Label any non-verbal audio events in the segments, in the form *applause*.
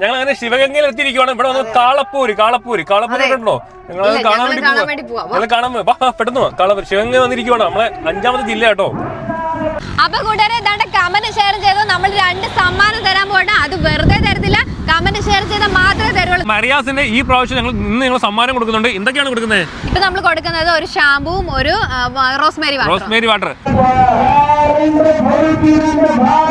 ഞങ്ങൾ അങ്ങനെ ശിവഗംഗയിൽ എത്തിയിരിക്കുവാണ് ഇവിടെ വന്ന് കാളപ്പൂര് കാളപ്പൂര്. കാളപ്പൂര് കണ്ടോ? ഞങ്ങൾ കാണാൻ വേണ്ടി പോവാ. ഞങ്ങൾ കാണാൻ പെട്ടെന്ന് കാളപ്പൂർ ശിവഗംഗ വന്നിരിക്കുവാണ്. നമ്മളെ അഞ്ചാമത്തെ ജില്ല കേട്ടോ. അപ്പൊ കൂട്ടുകാരെ ഇതാണ്ട് കമന്റ് ഷെയർ ചെയ്തോ. നമ്മൾ രണ്ട് സമ്മാനം തരാൻ പോകണ്ട അത് വെറുതെ തരത്തില്ല. കമന്റ് ഷെയർ ചെയ്താൽ മാത്രമേ തരുള്ളൂ. മറിയാസിന്റെ ഈ പ്രാവശ്യം ഞങ്ങൾ ഇന്ന് നിങ്ങൾ സമ്മാനം കൊടുക്കുന്നുണ്ട്. എന്തൊക്കെയാണ് കൊടുക്കുന്നത്? ഇപ്പൊ നമ്മൾ കൊടുക്കുന്നത് ഒരു ഷാമ്പുവും ഒരു റോസ്മേരി വാട്ടർ റോസ്മേരി വാട്ടർ. ഭാഗ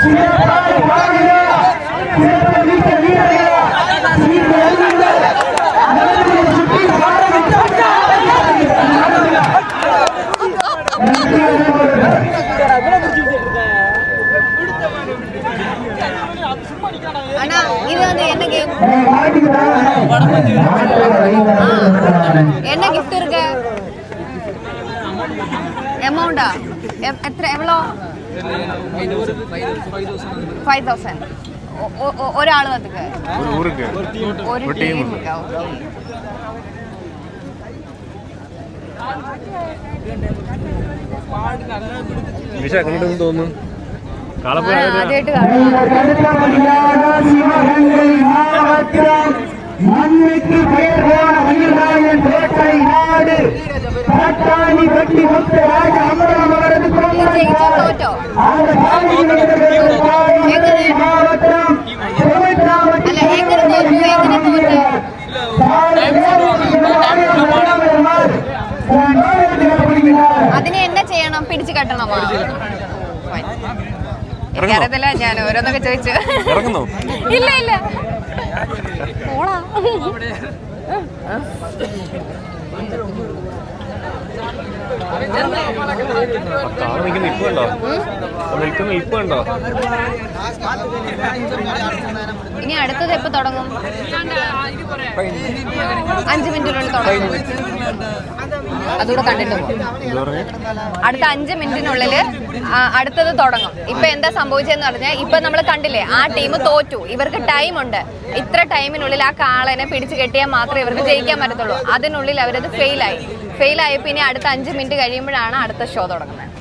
சிறப்பாக வாழ்க. சிறப்பாக வீட்டை வீட்டை என்ன கிஃப்ட் இருக்கு அமௌண்டா எத்தனை எவ்வளோ ஃபைவ் தௌசண்ட் ഒരാൾ ഒരു ടീം തോന്നുന്നു சிவகங்கை மாவட்டம் மண்ணுக்கு பெயர் போன மயிலாயன் பேட்டை நாடு பாட்டாணி கட்டி முத்து ராஜ அமரம் அவரது ഈ ജയിച്ചോ തോറ്റോ அந்த காவிரி மாவட்டம் അല്ല എങ്ങനെ തോറ്റു എങ്ങനെ തോറ്റു അതിന് എന്നെ ചെയ്യണം പിടിച്ചു കെട്ടണമോ Fine. എനിക്കറിയത്തില്ല ഞാൻ ഓരോന്നൊക്കെ ചോദിച്ചു. ഇറങ്ങുന്നോ? ഇല്ല ഇല്ല. കാള നിൽക്കുന്ന ഇപ്പ് കണ്ടോ? നിൽക്കുന്ന ഇപ്പ് കണ്ടോ? ഇനി അടുത്തത് എപ്പോ തുടങ്ങും? അഞ്ചു മിനിറ്റിനുള്ളിൽ തുടങ്ങും. അതുകൂടെ കണ്ടിട്ട് അടുത്ത അഞ്ച് മിനിറ്റിനുള്ളിൽ അടുത്തത് തുടങ്ങും. ഇപ്പൊ എന്താ സംഭവിച്ചതെന്ന് പറഞ്ഞാൽ ഇപ്പൊ നമ്മൾ കണ്ടില്ലേ ആ ടീം തോറ്റു. ഇവർക്ക് ടൈം ഉണ്ട്. ഇത്ര ടൈമിനുള്ളിൽ ആ കാളനെ പിടിച്ചു കെട്ടിയാൽ മാത്രമേ ഇവർക്ക് ജയിക്കാൻ പറ്റത്തുള്ളൂ. അതിനുള്ളിൽ അവരത് ഫെയിലായി ഫെയിലായി പിന്നെ അടുത്ത അഞ്ച് മിനിറ്റ് കഴിയുമ്പോഴാണ് അടുത്ത ഷോ തുടങ്ങുന്നത്.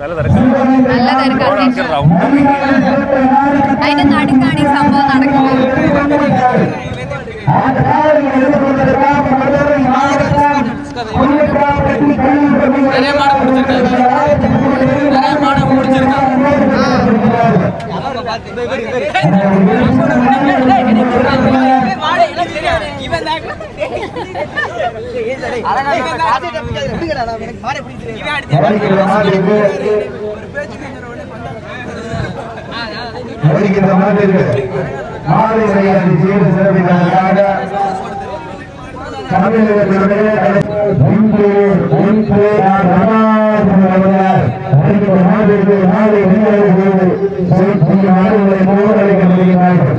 നല്ല തിരക്കാണ് അതിന്റെ നടുക്കാണ് ഈ സംഭവം നടക്കുന്നത്. நிறைய மாடு முடிச்சிருக்காங்க நிறைய மாடு முடிச்சிருக்காங்க வருகின்ற மாதிரி மாலை செய்தி சீர் சிறப்பினதற்காக தமிழகத்தினுடைய ஒன்று ஒன்று மாலை செய்து மாறுகளை போரளிக்க முடிகிறார்கள்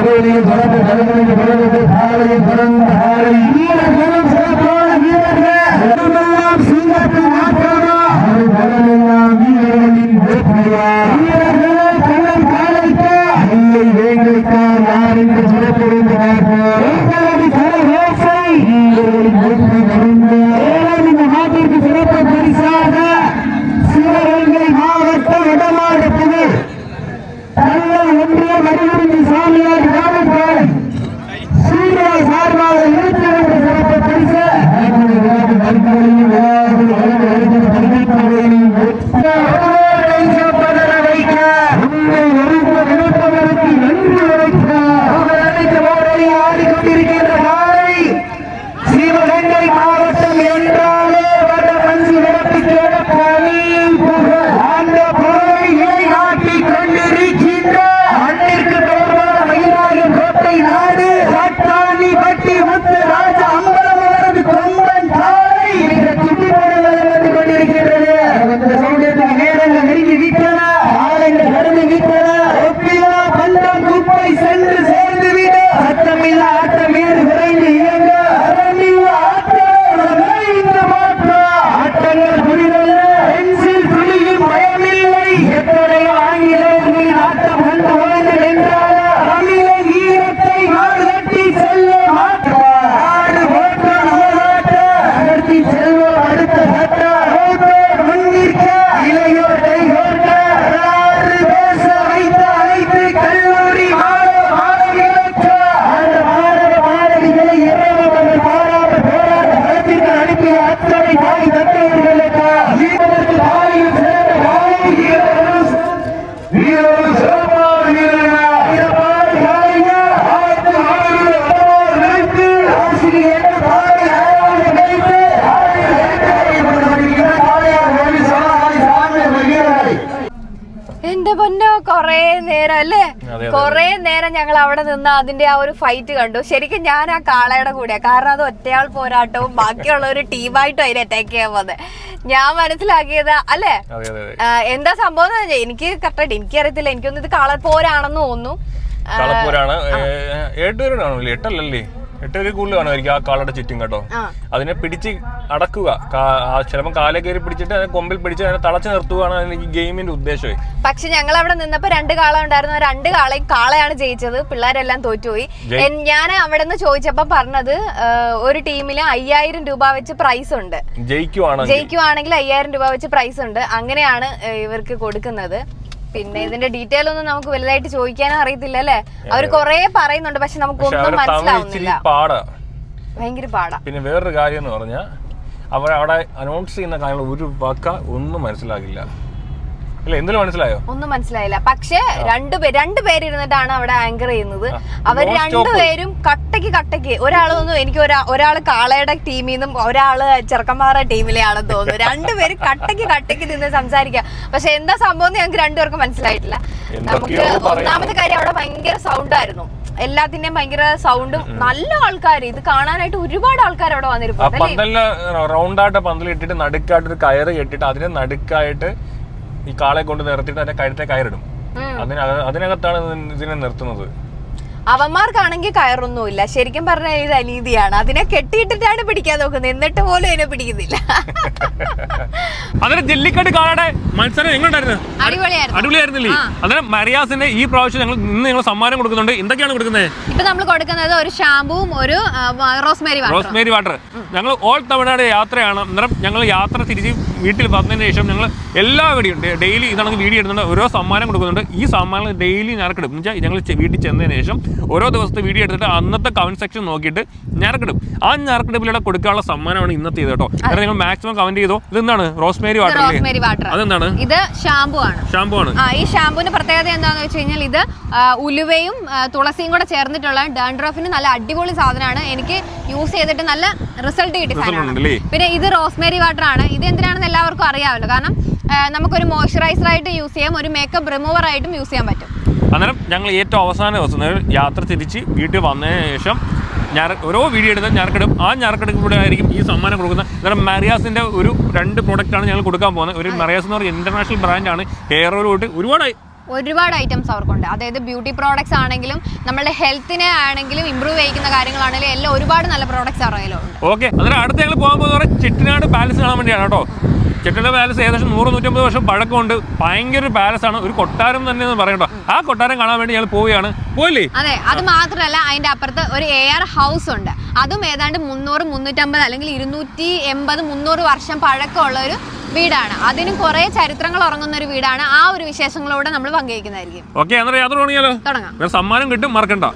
கரையிலையும் சிறப்பு கலைஞருக்கு பிறகு சாலையில் சிறந்த வீரர்களும் சிறப்பான வீரர்கள். നേരം അല്ലേ? കുറെ നേരം ഞങ്ങൾ അവിടെ നിന്ന് അതിന്റെ ആ ഒരു ഫൈറ്റ് കണ്ടു. ശരിക്കും ഞാൻ ആ കാളയുടെ കൂടെയാണ് കാരണം അത് ഒറ്റയാൾ പോരാട്ടവും ബാക്കിയുള്ള ഒരു ടീമായിട്ടും അതിന് അറ്റാക്ക് ചെയ്യാൻ പോകുന്നത് ഞാൻ മനസ്സിലാക്കിയത് അല്ലേ? എന്താ സംഭവം എനിക്ക് കറക്റ്റായിട്ട് എനിക്കറിയത്തില്ല. എനിക്കൊന്നും ഇത് കാളപ്പോരാണെന്ന് തോന്നുന്നു. കാളപ്പോരാണ് ഏഴുപേരോടാണല്ലേ എട്ടല്ലേ എട്ടൊരു കൂടുതൽ കാണുമായിരിക്കും ആ കാളുടെ ചുറ്റും കേട്ടോ. അതിനെ പിടിച്ച് അടക്കുക. ചിലപ്പോൾ കാലെ കയറി പിടിച്ചിട്ട് അതിനെ കൊമ്പിൽ പിടിച്ച് അതിനെ തളച്ച് നിർത്തുകയാണ് എനിക്ക് ഗെയിമിന്റെ ഉദ്ദേശം. പക്ഷെ ഞങ്ങൾ അവിടെ നിന്നപ്പോ രണ്ട് കാള ഉണ്ടായിരുന്നു. രണ്ട് കാളയും കാളയാണ് ജയിച്ചത്. പിള്ളേരെല്ലാം തോറ്റുപോയി. ഞാൻ അവിടെ നിന്ന് ചോദിച്ചപ്പോ പറഞ്ഞത് ഒരു ടീമിൽ അയ്യായിരം രൂപ വെച്ച് പ്രൈസ് ഉണ്ട്. ജയിക്കുവാണെങ്കിൽ. അയ്യായിരം രൂപ വെച്ച് പ്രൈസ് ഉണ്ട്. അങ്ങനെയാണ് ഇവർക്ക് കൊടുക്കുന്നത്. പിന്നെ ഇതിന്റെ ഡീറ്റെയിൽ ഒന്നും നമുക്ക് വലുതായിട്ട് ചോദിക്കാനും അറിയത്തില്ല അല്ലേ? അവർ കൊറേ പറയുന്നുണ്ട് പക്ഷെ നമുക്ക് ഒന്നും മനസ്സിലാവുന്നില്ല. ഭയങ്കര പാടാ. പിന്നെ വേറൊരു കാര്യം എന്ന് പറഞ്ഞാൽ അവർ അവിടെ അനൗൺസ് ചെയ്യുന്ന കാര്യങ്ങൾ ഒരു വാക്ക ഒന്നും മനസ്സിലാകില്ല. ഇല്ല എന്തെങ്കിലും മനസ്സിലായോ? ഒന്നും മനസ്സിലായില്ല. പക്ഷെ രണ്ടുപേര് രണ്ടുപേരിരുന്നിട്ടാണ് അവിടെ ആങ്കർ ചെയ്യുന്നത്. അവർ. രണ്ടുപേരും കട്ടയ്ക്ക് കട്ടയ്ക്ക്. ഒരാളൊന്നും എനിക്ക് ഒരാ ഒരാൾ കാളയുടെ ടീമിൽ നിന്നും ഒരാൾ ചെറുക്കന്മാരുടെ ടീമിലെ ആണെന്ന് തോന്നുന്നു *laughs* രണ്ടുപേരും കട്ടയ്ക്ക് കട്ടയ്ക്ക് നിന്ന് സംസാരിക്കുക. പക്ഷെ എന്താ സംഭവം എന്ന് ഞങ്ങൾക്ക് രണ്ടുപേർക്കും മനസ്സിലായിട്ടില്ല. നമുക്ക് ഒന്നാമത്തെ കാര്യം അവിടെ ഭയങ്കര സൗണ്ട് ആയിരുന്നു. എല്ലാത്തിന്റെയും ഭയങ്കര സൗണ്ടും നല്ല ആൾക്കാർ ഇത് കാണാനായിട്ട് ഒരുപാട് ആൾക്കാർ അവിടെ വന്നിരുന്നു പന്തലിന് റൗണ്ടായിട്ട് പന്തൽ ഇട്ടിട്ട് നടുക്കായിട്ട് ഒരു കയറ് കെട്ടിട്ട് അതിനെ നടുക്കായിട്ട് ഈ കാളെ കൊണ്ട് നിർത്തിയിട്ട് അതിന്റെ കഴുത്തെ കയറിടും. അതിന് അതിനകത്താണ് ഇതിനെ നിർത്തുന്നത് അവന്മാർക്കാണെങ്കിൽ കയറൊന്നുമില്ല. ശരിക്കും പറഞ്ഞാൽ ഇത് അനീതിയാണ്. അതിനെ കെട്ടിയിട്ടിട്ടാണ് പിടിക്കാൻ നോക്കുന്നത്. എന്നിട്ട് പോലും അതിനെ പിടിക്കുന്നില്ല. അതിന് ജെല്ലിക്കട്ട് കാളയുടെ മത്സരം എങ്ങനെയായിരുന്നു അടിപൊളിയായിരുന്നു. അടിപൊളിയായിരുന്നില്ലേ? മരിയാസിന്റെ ഈ പ്രാവശ്യം ഞങ്ങൾ ഇന്ന് ഞങ്ങൾ സമ്മാനം കൊടുക്കുന്നുണ്ട്. എന്തൊക്കെയാണ് കൊടുക്കുന്നത്? ഇപ്പൊ നമ്മൾ കൊടുക്കുന്നത് ഒരു ഷാമ്പുവും ഒരു റോസ്മേരി റോസ്മേരി വാട്ടർ. ഞങ്ങൾ ഓൾ തമിഴ്നാട് യാത്രയാണ്. അന്നേരം ഞങ്ങൾ യാത്ര തിരിച്ച് വീട്ടിൽ വന്നതിന് ശേഷം ഞങ്ങൾ എല്ലാ വീഡിയോ ഡെയിലി ഇതാണെങ്കിൽ വീഡിയോ ഇടുന്നുണ്ട്. ഓരോ സമ്മാനം കൊടുക്കുന്നുണ്ട്. ഈ സമ്മാനം ഡെയിലി ഞാൻ എടുക്കും ഞങ്ങൾ വീട്ടിൽ ചെന്നതിന് ശേഷം ഓരോ ദിവസത്തെ വീഡിയോ എടുത്തിട്ട് അന്നത്തെ കമന്റ് സെക്ഷൻ നോക്കിയിട്ട് ഞറക്കിടും ആ ഞറക്കിടുപ്പിലൂടെ കൊടുക്കാനുള്ള സമ്മാനമാണ് ഇന്നത്തെ ഇത് കേട്ടോ. കാരണം നിങ്ങൾ മാക്സിമം കമന്റ് ചെയ്തോ. ഇതെന്താണ്? റോസ്മേരി വാട്ടർ റോസ്മേരി വാട്ടർ അതെന്താണ്? ഇത് ഷാമ്പു ആണ്. ഷാമ്പു ആണ്. ഈ ഷാമ്പുവിന്റെ പ്രത്യേകത എന്താണെന്ന് വെച്ച് കഴിഞ്ഞാൽ ഇത് ഉലുവയും തുളസിയും കൂടെ ചേർന്നിട്ടുള്ള ഡാൻഡ്രഫിന് നല്ല അടിപൊളി സാധനമാണ്. എനിക്ക് യൂസ് ചെയ്തിട്ട് നല്ല റിസൾട്ട് കിട്ടി പിന്നെ ഇത് റോസ്മേരി വാട്ടർ ആണ്. ഇത് എന്തിനാണെന്ന് എല്ലാവർക്കും അറിയാമല്ലോ. കാരണം നമുക്കൊരു മോയ്സ്ചറൈസർ ആയിട്ട് യൂസ് ചെയ്യാം ഒരു മേക്കപ്പ് റിമൂവർ ആയിട്ടും യൂസ് ചെയ്യാൻ പറ്റും. അന്നേരം ഞങ്ങൾ ഏറ്റവും അവസാന ദിവസം യാത്ര തിരിച്ച് വീട്ടിൽ വന്നതിന് ശേഷം ഞാറ ഓരോ വീഡിയോ എടുത്ത് ഞാർക്കിടും ആ ഞാർക്കിടക്കൂടെ ആയിരിക്കും ഈ സമ്മാനം കൊടുക്കുന്നത്. അന്നേരം മറിയാസിന്റെ ഒരു രണ്ട് പ്രോഡക്റ്റാണ് ഞങ്ങൾ കൊടുക്കാൻ പോകുന്നത്. ഒരു മറിയാസ് എന്ന് പറഞ്ഞ ഇന്റർനാഷണൽ ബ്രാൻഡാണ് ഹെയർ ഓയിൽ തൊട്ട് ഒരുപാട് ഒരുപാട് ഐറ്റംസ് അവർക്കുണ്ട്. അതായത് ബ്യൂട്ടി പ്രോഡക്ട്സ് ആണെങ്കിലും നമ്മുടെ ഹെൽത്തിനെ ആണെങ്കിലും ഇമ്പ്രൂവ് ചെയ്യിക്കുന്ന കാര്യങ്ങളാണെങ്കിലും എല്ലാം ഒരുപാട് നല്ല പ്രോഡക്ട്സ് അവൈലബിൾ ഓക്കെ അന്നേരം അടുത്ത ഞങ്ങൾ പോകാൻ പോകുന്ന ചിട്ടനാട് പാലസ് കാണാൻ വേണ്ടിയാണ് കേട്ടോ. ചെട്ടിനാട് പാലസ് ഏകദേശം നൂറ് നൂറ്റമ്പത് വർഷം പഴക്കമുണ്ട്. ഭയങ്കര ഒരു പാലസ് ആണ്. ഒരു കൊട്ടാരം തന്നെ എന്ന് പറയണ്ടോ. ആ കൊട്ടാരം കാണാൻ വേണ്ടി ഞങ്ങൾ പോവുകയാണ്. പോയില്ലേ? അതെ അത് മാത്രമല്ല അതിന്റെ അപ്പുറത്ത് ഒരു എ ആർ ഹൗസ് ഉണ്ട്. അതും ഏതാണ്ട് മുന്നൂറ് മുന്നൂറ്റമ്പത് അല്ലെങ്കിൽ ഇരുന്നൂറ്റി എൺപത് മുന്നൂറ് വർഷം പഴക്കമുള്ള ഒരു വീടാണ്. അതിനും കുറെ ചരിത്രങ്ങൾ ഉറങ്ങുന്ന ഒരു വീടാണ്. ആ ഒരു വിശേഷങ്ങളോടെ നമ്മൾ പങ്കുവയ്ക്കുന്നതായിരിക്കും. ഓക്കെ തുടങ്ങാം. സമ്മാനം കിട്ടും മറക്കണ്ട.